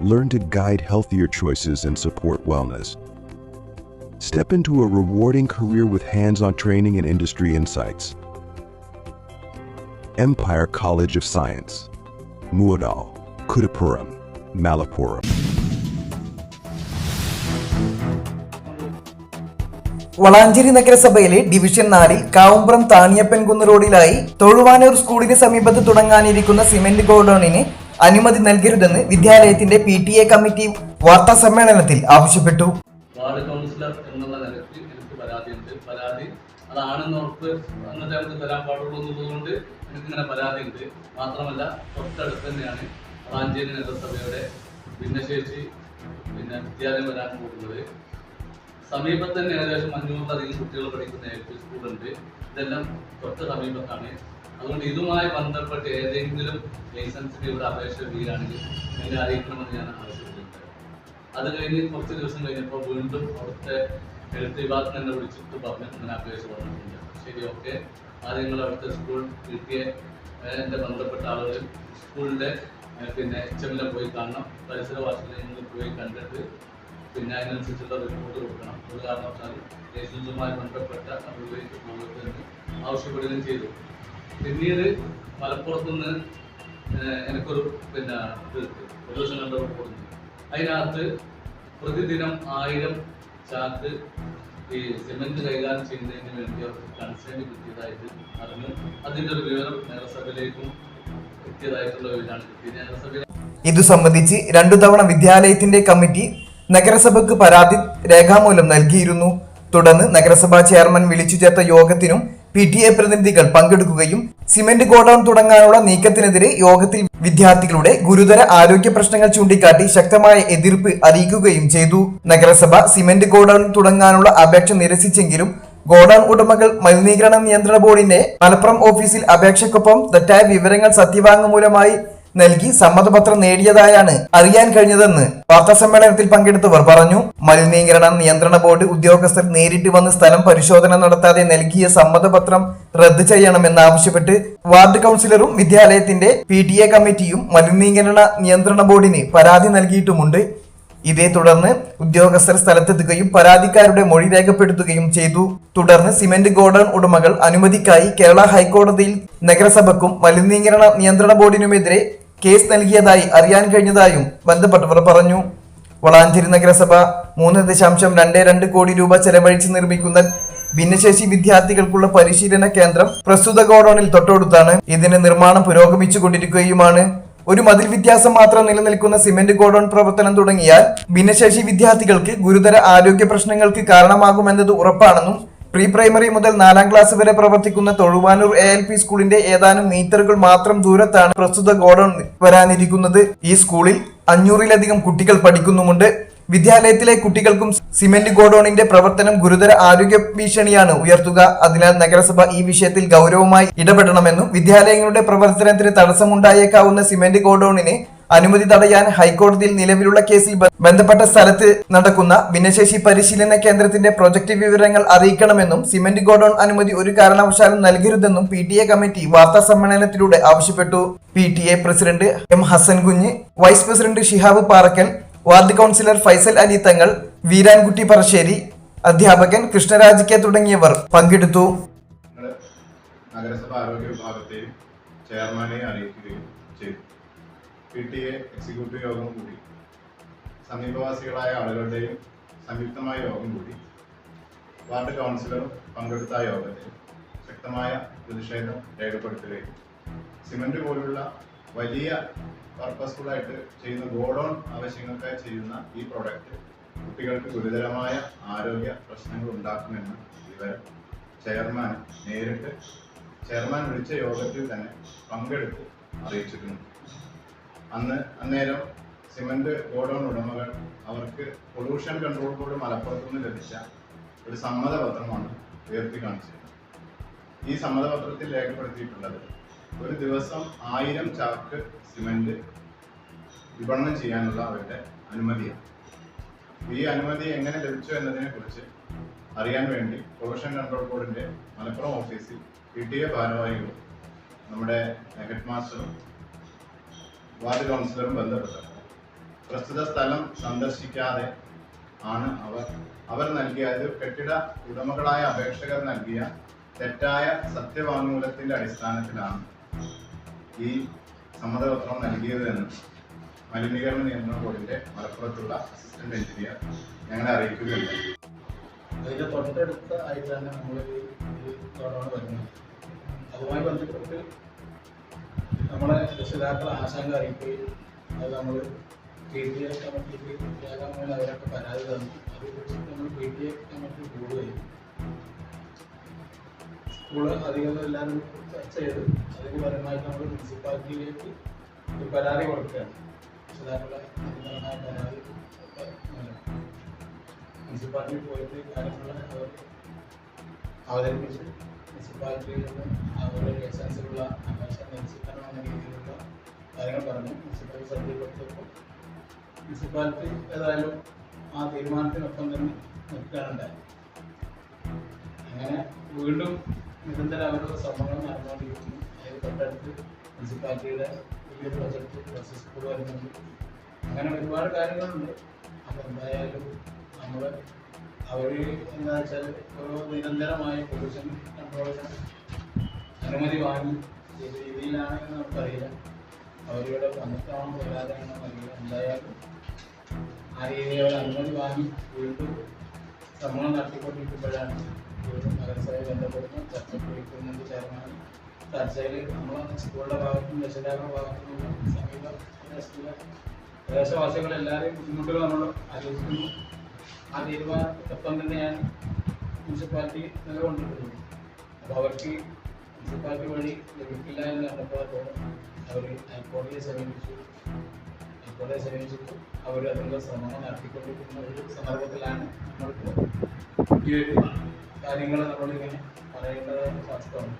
Learn to guide healthier choices and support wellness. Step into a rewarding career with hands on training and industry insights. Empire College of Science. Muadal, Kudapuram, Malappuram. Valanchery നഗരസഭയിലെ division നാലിൽ കാവുംപുറം താണിയപ്പൻകുന്ന് റോഡിലായി തൊഴുവാനൂർ സ്കൂളിന് സമീപത്ത് തുടങ്ങാനിരിക്കുന്ന cement ഗോഡൌണിന് അനുമതി നൽകരുതെന്ന് വിദ്യാലയത്തിന്റെ P T A committee വാർത്താ സമ്മേളനത്തിൽ ആവശ്യപ്പെട്ടു. വാർഡ് കൗൺസിലർ എന്നുള്ള പരാതി നമുക്ക് മാത്രമല്ല തന്നെയാണ് പിന്നെ ഏകദേശം അഞ്ഞൂറിലധികം കുട്ടികൾ പഠിക്കുന്ന എൽ പി സ്കൂളുണ്ട്. ഇതെല്ലാം തൊട്ട് സമീപത്താണ്. അതുകൊണ്ട് ഇതുമായി ബന്ധപ്പെട്ട് ഏതെങ്കിലും ലൈസൻസിന് ഇവിടെ അപേക്ഷ വീരാണെങ്കിൽ എന്നെ അറിയിക്കണമെന്ന് ഞാൻ ആവശ്യപ്പെട്ടിട്ടുണ്ട് അത് കഴിഞ്ഞ് കുറച്ച് ദിവസം കഴിഞ്ഞപ്പോൾ വീണ്ടും അവിടുത്തെ ഹെൽത്ത് വിഭാഗം എന്നെ വിളിച്ചിട്ട് പറഞ്ഞു അങ്ങനെ അപേക്ഷ വന്നിട്ടുണ്ട്. ശരി ഓക്കെ. ആദ്യം നിങ്ങൾ അവിടുത്തെ സ്കൂൾ കിട്ടിയ എന്റെ ബന്ധപ്പെട്ട ആളുകൾ സ്കൂളിന്റെ പിന്നെ എച്ച് പോയി കാണണം. പരിസരവാസികളെ പോയി കണ്ടിട്ട് പിന്നെ അതിനനുസരിച്ചുള്ള റിപ്പോർട്ട് കൊടുക്കണം. ഒരു കാരണവശാലും ലൈസൻസുമായി ബന്ധപ്പെട്ട അതിലേക്ക് പോകരുതെന്ന് ആവശ്യപ്പെടുകയും ചെയ്തു. പിന്നീട് മലപ്പുറത്തുനിന്ന് എനിക്കൊരു പിന്നെ ഇത് പൊല്യൂഷൻ റിപ്പോർട്ട് അതിനകത്ത് പ്രതിദിനം ആയിരം ചാക്ക് ഈ സിമെന്റ് കൈകാര്യം ചെയ്യുന്നതിന് വേണ്ടി അവർക്ക് കൺസേൺ കിട്ടിയതായിട്ട് അറിഞ്ഞു. അതിന്റെ ഒരു വിവരം നഗരസഭയിലേക്കും എത്തിയതായിട്ടുള്ള വിവരമാണ് കിട്ടിയത്. നഗരസഭ ഇത് സംബന്ധിച്ച് രണ്ടു തവണ വിദ്യാലയത്തിന്റെ കമ്മിറ്റി നഗരസഭയ്ക്ക് പരാതി രേഖാമൂലം നൽകിയിരുന്നു. തുടർന്ന് നഗരസഭാ ചെയർമാൻ വിളിച്ചു ചേർത്ത യോഗത്തിനും പി ടി എ പ്രതിനിധികൾ പങ്കെടുക്കുകയും സിമന്റ് ഗോഡൌൺ തുടങ്ങാനുള്ള നീക്കത്തിനെതിരെ യോഗത്തിൽ വിദ്യാർത്ഥികളുടെ ഗുരുതര ആരോഗ്യ പ്രശ്നങ്ങൾ ചൂണ്ടിക്കാട്ടി ശക്തമായ എതിർപ്പ് അറിയിക്കുകയും ചെയ്തു. നഗരസഭ സിമന്റ് ഗോഡൌൺ തുടങ്ങാനുള്ള അപേക്ഷ നിരസിച്ചെങ്കിലും ഗോഡൌൺ ഉടമകൾ മലിനീകരണ നിയന്ത്രണ ബോർഡിന്റെ മലപ്പുറം ഓഫീസിൽ അപേക്ഷയ്ക്കൊപ്പം തെറ്റായ വിവരങ്ങൾ സത്യവാങ്മൂലമായി നൽകി സമ്മതപത്രം നേടിയതായാണ് അറിയാൻ കഴിഞ്ഞതെന്ന് വാർത്താ സമ്മേളനത്തിൽ പങ്കെടുത്തവർ പറഞ്ഞു. മലിനീകരണ നിയന്ത്രണ ബോർഡ് ഉദ്യോഗസ്ഥർ നേരിട്ട് വന്ന് സ്ഥലം പരിശോധന നടത്താതെ നൽകിയ സമ്മതപത്രം റദ്ദു ചെയ്യണമെന്നാവശ്യപ്പെട്ട് വാർഡ് കൗൺസിലറും വിദ്യാലയത്തിന്റെ പി ടി എ കമ്മിറ്റിയും മലിനീകരണ നിയന്ത്രണ ബോർഡിന് പരാതി നൽകിയിട്ടുമുണ്ട്. ഇതേ തുടർന്ന് ഉദ്യോഗസ്ഥർ സ്ഥലത്തെത്തുകയും പരാതിക്കാരുടെ മൊഴി രേഖപ്പെടുത്തുകയും ചെയ്തു. തുടർന്ന് സിമന്റ് ഗോഡൌൺ ഉടമകൾ അനുമതിക്കായി കേരള ഹൈക്കോടതിയിൽ നഗരസഭക്കും മലിനീകരണ നിയന്ത്രണ ബോർഡിനുമെതിരെ കേസ് നൽകിയതായി അറിയാൻ കഴിഞ്ഞതായും ബന്ധപ്പെട്ടവർ പറഞ്ഞു. വളാഞ്ചേരി നഗരസഭ മൂന്ന് ദശാംശം രണ്ട് രണ്ട് കോടി രൂപ ചെലവഴിച്ച് നിർമ്മിക്കുന്ന ഭിന്നശേഷി വിദ്യാർത്ഥികൾക്കുള്ള പരിശീലന കേന്ദ്രം പ്രസ്തുത ഗോഡൌണിൽ തൊട്ടടുത്താണ്. ഇതിന്റെ നിർമ്മാണം പുരോഗമിച്ചുകൊണ്ടിരിക്കുകയുമാണ് ഒരു മതിൽ വ്യത്യാസം മാത്രം നിലനിൽക്കുന്ന സിമന്റ് ഗോഡൌൺ പ്രവർത്തനം തുടങ്ങിയാൽ ഭിന്നശേഷി വിദ്യാർത്ഥികൾക്ക് ഗുരുതര ആരോഗ്യ പ്രശ്നങ്ങൾക്ക് കാരണമാകുമെന്നത് ഉറപ്പാണെന്നും പ്രീ പ്രൈമറി മുതൽ നാലാം ക്ലാസ് വരെ പ്രവർത്തിക്കുന്ന തൊഴുവാനൂർ എ എൽ പി സ്കൂളിന്റെ ഏതാനും മീറ്ററുകൾ മാത്രം ദൂരത്താണ് പ്രസ്തുത ഗോഡൌൺ വരാനിരിക്കുന്നത്. ഈ സ്കൂളിൽ അഞ്ഞൂറിലധികം കുട്ടികൾ പഠിക്കുന്നുമുണ്ട്. വിദ്യാലയത്തിലെ കുട്ടികൾക്കും സിമന്റ് ഗോഡൌണിന്റെ പ്രവർത്തനം ഗുരുതര ആരോഗ്യ ഭീഷണിയാണ് ഉയർത്തുക. അതിനാൽ നഗരസഭ ഈ വിഷയത്തിൽ ഗൗരവമായി ഇടപെടണമെന്നും വിദ്യാലയങ്ങളുടെ പ്രവർത്തനത്തിന് തടസ്സമുണ്ടായേക്കാവുന്ന സിമന്റ് ഗോഡൌണിന് അനുമതി തടയാൻ ഹൈക്കോടതിയിൽ നിലവിലുള്ള കേസിൽ ബന്ധപ്പെട്ട സ്ഥലത്ത് നടക്കുന്ന ഭിന്നശേഷി പരിശീലന കേന്ദ്രത്തിന്റെ പ്രൊജക്ട് വിവരങ്ങൾ അറിയിക്കണമെന്നും സിമന്റ് ഗോഡൌൺ അനുമതി ഒരു കാരണവശാലും നൽകരുതെന്നും പി ടി എ കമ്മിറ്റി വാർത്താ സമ്മേളനത്തിലൂടെ ആവശ്യപ്പെട്ടു. P T A president M Hasan Kunju vice president Shihab Parakkal ward councillor Faisal Ali Thangal Veerankutty Parassery അധ്യാപകൻ കൃഷ്ണരാജ് കെ തുടങ്ങിയവർ പങ്കെടുത്തു. നഗരസഭാ ആരോഗ്യ വിഭാഗത്തെയും ചെയർമാനെയും അറിയിക്കുകയും ചെയ്തു. പി ടി എ എക്സിക്യൂട്ടീവ് യോഗം കൂടി. സമീപവാസികളായ ആളുകളുടെയും സംയുക്തമായ യോഗം കൂടി. വാർഡ് കൗൺസിലർ പങ്കെടുത്ത യോഗത്തിൽ ശക്തമായ പ്രതിഷേധം രേഖപ്പെടുത്തുകയും സിമന്റ് പോലുള്ള വലിയ പർപ്പസ്ഫുൾ ആയിട്ട് ചെയ്യുന്ന ഗോഡൗൺ ആവശ്യങ്ങൾക്കായി ചെയ്യുന്ന ഈ പ്രോഡക്റ്റ് കുട്ടികൾക്ക് ഗുരുതരമായ ആരോഗ്യ പ്രശ്നങ്ങൾ ഉണ്ടാക്കുമെന്ന് ഇവർ ചെയർമാൻ നേരിട്ട് ചെയർമാൻ വിളിച്ച യോഗത്തിൽ തന്നെ പങ്കെടുത്ത് അറിയിച്ചിട്ടുണ്ട്. അന്ന് അന്നേരം സിമന്റ് ഗോഡൌൺ ഉടമകൾ അവർക്ക് പൊല്യൂഷൻ കൺട്രോൾ ബോർഡ് മലപ്പുറത്ത് നിന്ന് ലഭിച്ച ഒരു സമ്മതപത്രമാണ് ഉയർത്തി കാണിച്ചത് ഈ സമ്മതപത്രത്തിൽ രേഖപ്പെടുത്തിയിട്ടുള്ളത് ഒരു ദിവസം ആയിരം ചാക്ക് സിമന്റ് വിപണനം ചെയ്യാനുള്ള അവരുടെ അനുമതിയാണ്. ഈ അനുമതി എങ്ങനെ ലഭിച്ചു എന്നതിനെ കുറിച്ച് അറിയാൻ വേണ്ടി പൊല്യൂഷൻ കൺട്രോൾ ബോർഡിന്റെ മലപ്പുറം ഓഫീസിൽ പി ടി എ ഭാരവാഹികളും നമ്മുടെ ഹെഡ് മാസ്റ്ററും വാർഡ് കൗൺസിലറും ബന്ധപ്പെട്ടത് പ്രസ്തുത സ്ഥലം സന്ദർശിക്കാതെ ആണ് അവർ അവർ നൽകിയ അത് കെട്ടിട ഉടമകളായ അപേക്ഷകർ നൽകിയ തെറ്റായ സത്യവാങ്മൂലത്തിന്റെ അടിസ്ഥാനത്തിലാണ് ഈ സമ്മതപത്രം നൽകിയതെന്ന് മലിനീകരണ നിയന്ത്രണ ബോർഡിന്റെ മലപ്പുറത്തുള്ള അസിസ്റ്റന്റ് എഞ്ചിനീയർ ഞങ്ങളെ അറിയിക്കുകയുണ്ടായി. അതിന്റെ തൊട്ടടുത്ത ആയിട്ടാണ് നമ്മൾ വരുന്നത്. അതുമായി ബന്ധപ്പെട്ട് നമ്മളെ രക്ഷിതാക്കൾ ആശങ്ക അറിയിക്കുകയും അത് നമ്മൾ പി ടി എ കമ്മിറ്റിക്ക് രേഖാമൂലം അവരൊക്കെ പരാതി തന്നു. അതേക്കുറിച്ച് നമ്മൾ പി ടി എ കമ്മിറ്റി കൂടുകയും സ്കൂൾ അധികൃതർ എല്ലാവരും ചർച്ച ചെയ്ത്. അതിന് പരമായിട്ട് നമ്മൾ മുനിസിപ്പാലിറ്റിയിലേക്ക് ഒരു പരാതി കൊടുക്കുകയാണ്. രക്ഷിതാക്കളെ അധികമായ പരാതി മുനിസിപ്പാലിറ്റിയിൽ പോയിട്ട് കാര്യങ്ങളെ അവർ അവതരിപ്പിച്ച് മുനിസിപ്പാലിറ്റിയിൽ നിന്ന് അവരുടെ ലൈസൻസിലുള്ള അപേക്ഷ നിരസിക്കണം രീതിയിലുള്ള കാര്യങ്ങൾ പറഞ്ഞു. മുനിസിപ്പൽ സഭയിൽ കൊടുത്തപ്പോൾ മുനിസിപ്പാലിറ്റി ഏതായാലും ആ തീരുമാനത്തിനൊപ്പം തന്നെ നിൽക്കാനുണ്ടായി അങ്ങനെ വീണ്ടും നിരന്തരം അവരുടെ ശ്രമങ്ങൾ നടന്നുകൊണ്ടിരിക്കുന്നു. അതിൽ തൊട്ടടുത്ത് മുനിസിപ്പാലിറ്റിയുടെ വലിയൊരു പ്രോജക്റ്റ് പ്രോസസ് സ്കൂൾ വരുന്നുണ്ട്. അങ്ങനെ ഒരുപാട് കാര്യങ്ങളുണ്ട്. അപ്പോൾ എന്തായാലും നമ്മൾ അവർ എന്താ വെച്ചാൽ ഒരു നിരന്തരമായ പൊല്യൂഷൻ കൺട്രോളിന് അനുമതി വാങ്ങി ഏത് രീതിയിലാണെന്ന് നമുക്കറിയില്ല അവരിവിടെ വന്നിട്ടാണോ വരാതെയാണോ അറിയില്ല. എന്തായാലും ആ രീതിയിൽ അവർ അനുമതി വാങ്ങി വീണ്ടും ശ്രമങ്ങൾ നടത്തിക്കൊണ്ടിരിക്കുമ്പോഴാണ് വീണ്ടും നഗരസഭയെ ബന്ധപ്പെടുന്നു ചർച്ചയ്ക്ക് വിളിക്കുന്നുണ്ട് ചെയർമാൻ ചർച്ചയിൽ നമ്മൾ സ്കൂളിന്റെ ഭാഗത്തും രക്ഷിതാക്കളുടെ ഭാഗത്തും സമീപ പ്രദേശത്തിലെ പ്രദേശവാസികൾ എല്ലാവരെയും ബുദ്ധിമുട്ടുകൾ നമ്മൾ ആലോചിക്കുന്നു. ആ തീരുമാനത്തൊപ്പം ഞാൻ മുനിസിപ്പാലിറ്റി നിലകൊണ്ടിരുന്നു അപ്പോൾ അവർക്ക് മുനിസിപ്പാലിറ്റി വഴി ലഭിക്കില്ല എന്ന് കണ്ടപ്പോൾ അവർ ഹൈക്കോടതിയെ സമീപിച്ചു. ഹൈക്കോടതിയെ സമീപിച്ചിട്ട് അവർ അതിനുള്ള ശ്രമങ്ങൾ നടത്തിക്കൊണ്ടിരിക്കുന്ന ഒരു സന്ദർഭത്തിലാണ് നമ്മൾക്ക് ഈ ഒരു കാര്യങ്ങൾ നമ്മളിങ്ങനെ പറയേണ്ടത് വാസ്തവം